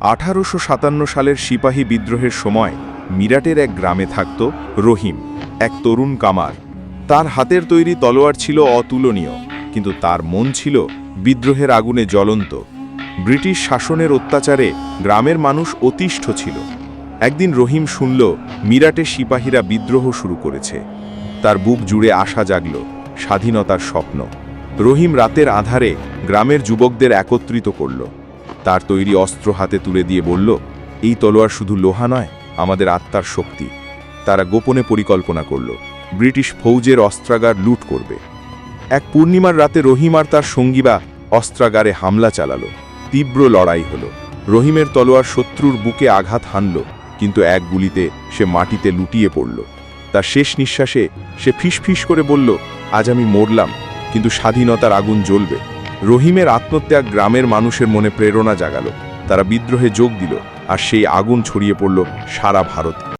আঠারোশো সাতান্ন সালের সিপাহী বিদ্রোহের সময় মিরাটের এক গ্রামে থাকত রহিম, এক তরুণ কামার। তার হাতের তৈরি তলোয়ার ছিল অতুলনীয়, কিন্তু তার মন ছিল বিদ্রোহের আগুনে জ্বলন্ত। ব্রিটিশ শাসনের অত্যাচারে গ্রামের মানুষ অতিষ্ঠ ছিল। একদিন রহিম শুনল, মিরাটে সিপাহীরা বিদ্রোহ শুরু করেছে। তার বুক জুড়ে আশা জাগল, স্বাধীনতার স্বপ্ন। রহিম রাতের আধারে গ্রামের যুবকদের একত্রিত করল। তার তৈরি অস্ত্র হাতে তুলে দিয়ে বলল, এই তলোয়ার শুধু লোহা নয়, আমাদের আত্মার শক্তি। তারা গোপনে পরিকল্পনা করল, ব্রিটিশ ফৌজের অস্ত্রাগার লুট করবে। এক পূর্ণিমার রাতে রহিম আর তার সঙ্গীরা অস্ত্রাগারে হামলা চালালো। তীব্র লড়াই হলো। রহিমের তলোয়ার শত্রুর বুকে আঘাত হানল, কিন্তু এক গুলিতে সে মাটিতে লুটিয়ে পড়ল। তার শেষ নিঃশ্বাসে সে ফিসফিস করে বলল, আজ আমি মরলাম, কিন্তু স্বাধীনতার আগুন জ্বলবে। রহিমের আত্মত্যাগ গ্রামের মানুষের মনে প্রেরণা জাগালো। তারা বিদ্রোহে যোগ দিল আর সেই আগুন ছড়িয়ে পড়ল সারা ভারত।